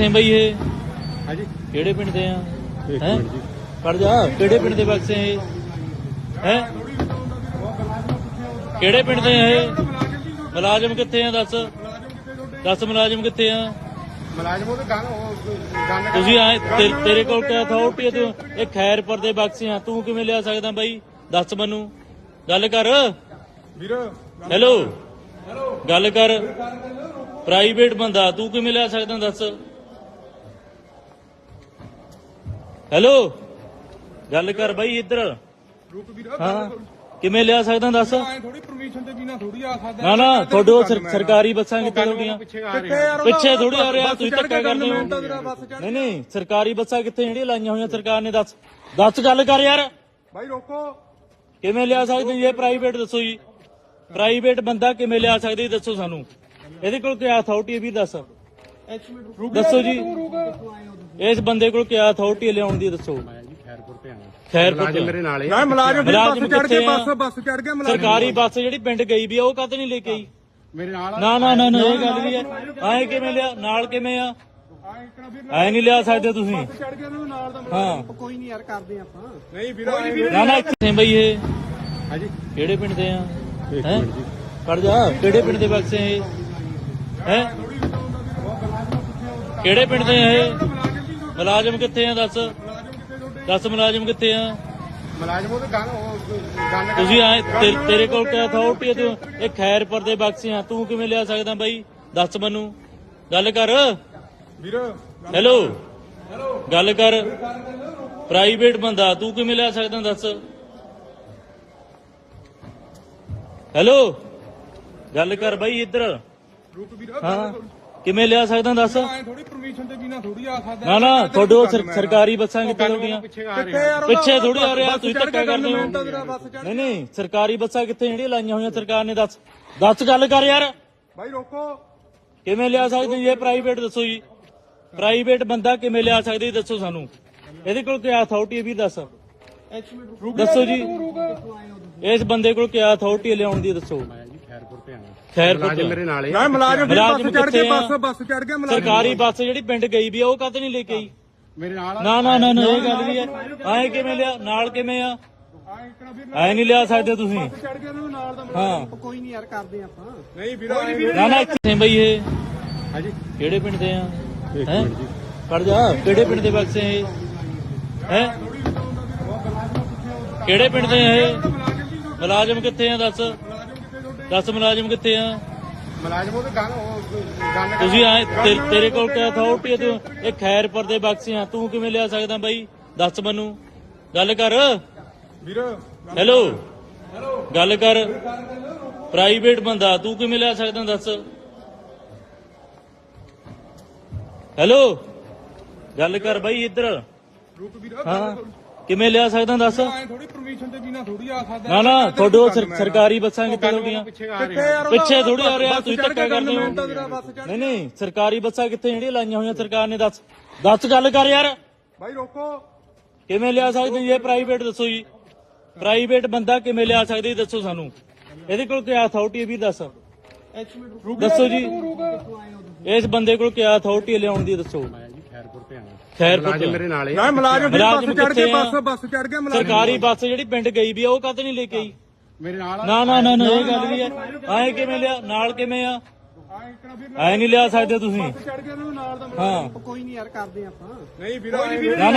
ਕਿੱਥੇ ਬਈ ਇਹ? ਹਾਂਜੀ। ਕਿਹੜੇ ਪਿੰਡ ਦੇ ਆ? ਹੈਂ? ਮਿੰਟ ਜੀ। ਕਿਹੜੇ ਪਿੰਡ ਦੇ ਬਕਸੇ ਇਹ? ਹੈ? ਕਿਹੜੇ ਪਿੰਡ ਦੇ ਆ ਇਹ? ਮੁਲਾਜ਼ਮ ਕਿੱਥੇ ਆ ਦੱਸ? ਦੱਸ ਮੁਲਾਜ਼ਮ ਕਿੱਥੇ ਆ? ਮੁਲਾਜ਼ਮ ਉਹ ਗਨ ਤੁਸੀਂ ਆਏ ਤੇ- ਤੇਰੇ ਕੋਲ ਕਿਆ ਅਥਾਰਟੀ ਹੈ ਤੂੰ ਇਹ ਖੈਰਪੁਰ ਦੇ ਬਕਸੇ ਆ ਤੂੰ ਕਿਵੇਂ ਲਿਆ ਸਕਦਾ ਬਾਈ? ਦੱਸ ਮੈਨੂੰ। ਗੱਲ ਕਰ। ਵੀਰ। ਹੈਲੋ। ਗੱਲ ਕਰ। ਪ੍ਰਾਈਵੇਟ ਬੰਦਾ ਤੂੰ ਕਿਵੇਂ ਲਿਆ ਸਕਦਾ ਦੱਸ? ਹੈਲੋ ਗੱਲ ਕਰ ਬਾਈ ਇੱਧਰ। ਰੁਕ ਵੀਰ ਹਾਂ ਕਿਵੇਂ ਲਿਆ ਸਕਦਾ ਦੱਸ? ਐ ਥੋੜੀ ਪਰਮਿਸ਼ਨ ਤੇ ਬਿਨਾ ਥੋੜੀ ਆ ਸਕਦਾ। ਨਾ ਨਾ ਤੁਹਾਡੇ ਉਹ ਸਰ- ਸਰਕਾਰੀ ਬੱਸਾਂ ਕਿੱਥੇ ਤੁਹਾਡੀਆਂ ਪਿੱਛੇ ਥੋੜੀ ਆ। ਰਿਹਾ ਤੁਸੀਂ ਧੱਕਾ ਕਰਦੇ ਹੋ। ਨਹੀਂ ਨਹੀਂ ਸਰਕਾਰੀ ਬੱਸਾਂ ਕਿੱਥੇ ਜਿਹੜੀਆਂ ਲਾਈਆਂ ਹੋਈਆਂ ਸਰਕਾਰ ਨੇ ਦੱਸ। ਦੱਸ ਗੱਲ ਕਰ ਯਾਰ। ਬਾਈ ਰੋਕੋ। ਕਿਵੇਂ ਲਿਆ ਸਕਦੇ ਜੀ ਇਹ ਪ੍ਰਾਈਵੇਟ ਦੱਸੋ ਜੀ? ਪ੍ਰਾਈਵੇਟ ਬੰਦਾ ਕਿਵੇਂ ਲਿਆ ਸਕਦੇ ਜੀ? ਦੱਸੋ ਸਾਨੂੰ। ਇਹਦੇ ਕੋਲ ਕੀ ਅਥਾਰਟੀ ਹੈ ਵੀ ਦੱਸ। ਦੱਸੋ ਜੀ ਇਸ ਬੰਦੇ ਕੋਲ ਕੀ ਅਥਾਰਟੀ ਲਿਆਉਣ ਦੀ ਦੱਸੋ। ਜੀ ਖੈਰਪੁਰ ਤੇ ਆਇਆ ਖੈਰ ਮੁਲਾਜ਼ਮ ਮੇਰੇ ਨਾਲ ਨਾ ਮੁਲਾਜ਼ਮ ਫਿਰ ਬੱਸ ਚੜ ਕੇ? ਬੱਸ ਬੱਸ ਚੜ ਗਿਆ ਮੁਲਾਜ਼ਮ ਸਰਕਾਰੀ ਬੱਸ ਜਿਹੜੀ ਪਿੰਡ ਗਈ ਵੀ ਆ ਉਹ ਕਦ ਨਹੀਂ ਲੈ ਕੇ ਆਈ? ਮੇਰੇ ਨਾਲ ਨਾ ਨਾ ਨਾ ਨਾ ਇਹ ਗੱਲ ਵੀ ਹੈ ਆਏ ਕਿਵੇਂ ਲਿਆ? ਨਾਲ ਕਿਵੇਂ ਆ? ਆ ਐ ਨਹੀਂ ਲਿਆ ਸਕਦੇ ਤੁਸੀਂ। ਚੜ ਗਿਆ ਉਹਨਾਂ ਨਾਲ ਦਾ ਹਾਂ। ਕੋਈ ਨਹੀਂ ਯਾਰ ਕਰਦੇ ਆਪਾਂ। ਨਹੀਂ ਵੀਰ ਨਾ ਨਾ ਕਿੱਥੇ ਬਈ ਇਹ। ਹਾਂਜੀ। ਕਿਹੜੇ ਪਿੰਡ ਦੇ ਆ? ਹੈ? ਮਿੰਟ ਜੀ। ਕਿਹੜੇ ਪਿੰਡ ਦੇ ਬਕਸੇ ਇਹ? ਹੈ? ਕਿਹੜੇ ਪਿੰਡ ਦੇ ਆ ਇਹ? ਮੁਲਾਜ਼ਮ ਕਿੱਥੇ ਆ ਦੱਸ? ਦੱਸ ਮੁਲਾਜ਼ਮ ਕਿੱਥੇ ਆ? ਮੁਲਾਜ਼ਮ ਗਨ ਉਹ ਗਨ ਤੁਸੀਂ ਆਏ ਤੇ- ਤੇਰੇ ਕੋਲ ਕਿਆ ਅਥਾਰਟੀ ਹੈ ਤੂੰ। ਇਹ ਖੈਰਪੁਰ ਦੇ ਬਕਸੇ ਆ। ਤੂੰ ਕਿਵੇਂ ਲਿਆ ਸਕਦਾ ਬਾਈ? ਦੱਸ ਮੈਨੂੰ। ਗੱਲ ਕਰ। ਵੀਰ। ਹੈਲੋ ਗੱਲ ਕਰ। ਪ੍ਰਾਈਵੇਟ ਬੰਦਾ ਤੂੰ ਕਿਵੇਂ ਲਿਆ ਸਕਦਾ ਦੱਸ? ਹੈਲੋ ਗੱਲ ਕਰ ਬਾਈ ਇੱਧਰ। ਰੁਕ ਵੀਰ। ਹਾਂ। ਕਿਵੇਂ ਲਿਆ ਸਕਦਾ ਦੱਸ? ਐ ਥੋੜੀ ਪਰਮਿਸ਼ਨ ਤੇ ਬਿਨਾ ਥੋੜੀ ਆ ਸਕਦਾ। ਨਾ ਨਾ ਤੁਹਾਡੇ ਉਹ ਸਰ- ਸਰਕਾਰੀ ਬੱਸਾਂ ਕਿੱਥੇ ਤੁਹਾਡੀਆਂ ਪਿੱਛੇ ਥੋੜੀ ਆ। ਰਿਹਾ ਤੁਸੀਂ ਧੱਕਾ ਕਰਦੇ ਹੋ। ਨਹੀਂ ਨਹੀਂ ਸਰਕਾਰੀ ਬੱਸਾਂ ਕਿੱਥੇ ਜਿਹੜੀਆਂ ਲਾਈਆਂ ਹੋਈਆਂ ਸਰਕਾਰ ਨੇ ਦੱਸ। ਦੱਸ ਗੱਲ ਕਰ ਯਾਰ। ਬਾਈ ਰੋਕੋ। ਕਿਵੇਂ ਲਿਆ ਸਕਦੇ ਜੀ ਇਹ ਪ੍ਰਾਈਵੇਟ ਦੱਸੋ ਜੀ? ਪ੍ਰਾਈਵੇਟ ਬੰਦਾ ਕਿਵੇਂ ਲਿਆ ਸਕਦੇ ਜੀ ਦੱਸੋ ਸਾਨੂੰ। ਇਹਦੇ ਕੋਲ ਕੀ ਅਥਾਰਟੀ ਹੈ ਵੀ ਦੱਸ? ਦੱਸੋ ਜੀ ਇਸ ਬੰਦੇ ਕੋਲ ਕੀ ਅਥਾਰਟੀ ਹੈ ਲਿਆਉਣ ਦੀ ਦੱਸੋ। ਤੇ ਆਇਆ ਖੈਰ ਮੁਲਾਜ਼ਮ ਮੇਰੇ ਨਾਲ। ਨਾ ਮੁਲਾਜ਼ਮ ਫਿਰ ਮੁਲਾਜ਼ਮ ਬੱਸ ਚੜ ਕੇ ਕਿੱਥੇ ਆ? ਬੱਸ ਬੱਸ ਚੜ ਗਿਆ ਮੁਲਾਜ਼ਮ ਸਰਕਾਰੀ ਬੱਸ ਜਿਹੜੀ ਪਿੰਡ ਗਈ ਵੀ ਆ ਉਹ ਕਦ ਨਹੀਂ ਲੈ ਕੇ ਆਈ? ਮੇਰੇ ਨਾਲ ਨਾ ਨਾ ਨਾ ਨਾ ਇਹ ਗੱਲ ਵੀ ਹੈ ਆਏ ਕਿਵੇਂ ਲਿਆ? ਨਾਲ ਕਿਵੇਂ ਆ? ਆ ਐ ਨਹੀਂ ਲਿਆ ਸਕਦੇ ਤੁਸੀਂ। ਚੜ ਗਿਆ ਉਹਨਾਂ ਨਾਲ ਦਾ ਹਾਂ। ਕੋਈ ਨਹੀਂ ਯਾਰ ਕਰਦੇ ਆਪਾਂ। ਨਹੀਂ ਵੀਰ ਨਾ ਨਾ ਕਿੱਥੇ ਬਈ ਇਹ। ਹਾਂਜੀ। ਕਿਹੜੇ ਪਿੰਡ ਦੇ ਆ? ਹੈ? ਮਿੰਟ ਜੀ। ਕਿਹੜੇ ਪਿੰਡ ਦੇ ਬਕਸੇ ਇਹ? ਹੈ? ਕਿਹੜੇ ਪਿੰਡ ਦੇ ਆ ਇਹ? ਮੁਲਾਜ਼ਮ ਕਿੱਥੇ ਆ ਦੱਸ? ਦੱਸ ਮੁਲਾਜ਼ਮ ਕਿੱਥੇ ਆ? ਮੁਲਾਜ਼ਮ ਉਹਦੇ ਗਨ ਉਹ ਗਨ ਤੁਸੀਂ ਆਏ ਤੇ- ਤੇਰੇ ਕੋਲ ਕੀ ਅਥਾਰਟੀ ਹੈ ਤੂੰ? ਇਹ ਖੈਰਪੁਰ ਦੇ ਬਕਸੇ ਆ। ਤੂੰ ਕਿਵੇਂ ਲਿਆ ਸਕਦਾ ਬਾਈ? ਦੱਸ ਮੈਨੂੰ। ਗੱਲ ਕਰ। ਵੀਰ ਹੈਲੋ। ਗੱਲ ਕਰ। ਪ੍ਰਾਈਵੇਟ ਬੰਦਾ ਤੂੰ ਕਿਵੇਂ ਲਿਆ ਸਕਦਾ ਦੱਸ? ਹੈਲੋ। ਗੱਲ ਕਰ ਬਾਈ ਇੱਧਰ। ਰੁਕ ਵੀਰ ਹਾਂ। ਕਿਵੇਂ ਲਿਆ ਸਕਦਾ ਦੱਸ? ਐ ਥੋੜੀ ਪਰਮਿਸ਼ਨ ਤੇ ਬਿਨਾ ਥੋੜੀ ਆ ਸਕਦਾ। ਨਾ ਨਾ ਤੁਹਾਡੇ ਉਹ ਸਰ- ਸਰਕਾਰੀ ਬੱਸਾਂ ਕਿੱਥੇ ਤੁਹਾਡੀਆਂ ਪਿੱਛੇ ਥੋੜੀ ਆ ਰਿਹਾ। ਤੁਸੀਂ ਧੱਕਾ ਕਰਦੇ ਹੋ। ਬੱਸ ਨਹੀਂ ਨਹੀਂ ਸਰਕਾਰੀ ਬੱਸਾਂ ਕਿੱਥੇ ਜਿਹੜੀਆਂ ਲਾਈਆਂ ਹੋਈਆਂ ਸਰਕਾਰ ਨੇ ਦੱਸ। ਦੱਸ ਗੱਲ ਕਰ ਯਾਰ। ਬਾਈ ਰੋਕੋ। ਕਿਵੇਂ ਲਿਆ ਸਕਦੇ ਜੀ ਇਹ ਪ੍ਰਾਈਵੇਟ ਦੱਸੋ ਜੀ। ਪ੍ਰਾਈਵੇਟ ਬੰਦਾ ਕਿਵੇਂ ਲਿਆ ਸਕਦੇ ਜੀ? ਦੱਸੋ ਸਾਨੂੰ। ਇਹਦੇ ਕੋਲ ਕੀ ਅਥਾਰਟੀ ਹੈ ਵੀ ਦੱਸ? ਦੱਸੋ ਜੀ ਇਸ ਬੰਦੇ ਕੋਲ ਕੀ ਅਥਾਰਟੀ ਹੈ ਲਿਆਉਣ ਦੀ ਦੱਸੋ। ਤੇ ਆਇਆ ਖੈਰ ਮੁਲਾਜ਼ਮ ਮੇਰੇ ਨਾਲ ਨਾ ਮੁਲਾਜ਼ਮ ਫਿਰ ਮੁਲਾਜ਼ਮ ਬੱਸ ਚੜ ਕੇ ਕਿੱਥੇ ਆ? ਬੱਸ ਬੱਸ ਚੜ ਗਿਆ ਮੁਲਾਜ਼ਮ। ਸਰਕਾਰੀ ਬੱਸ ਜਿਹੜੀ ਪਿੰਡ ਗਈ ਵੀ ਆ ਉਹ ਕਦ ਨਹੀਂ ਲੈ ਕੇ ਆਈ? ਮੇਰੇ ਨਾਲ ਨਾ ਨਾ ਨਾ ਨਾ ਇਹ ਗੱਲ ਵੀ ਹੈ ਆਏ ਕਿਵੇਂ ਲਿਆ? ਨਾਲ ਕਿਵੇਂ ਆ? ਆ ਐ ਨਹੀਂ ਲਿਆ ਸਕਦੇ ਤੁਸੀਂ। ਚੜ ਗਿਆ ਨਾਲ ਦਾ ਹਾਂ। ਕੋਈ ਨਹੀਂ ਯਾਰ ਕਰਦੇ ਆਪਾਂ। ਨਹੀਂ ਵੀਰ ਨਾ ਨਾ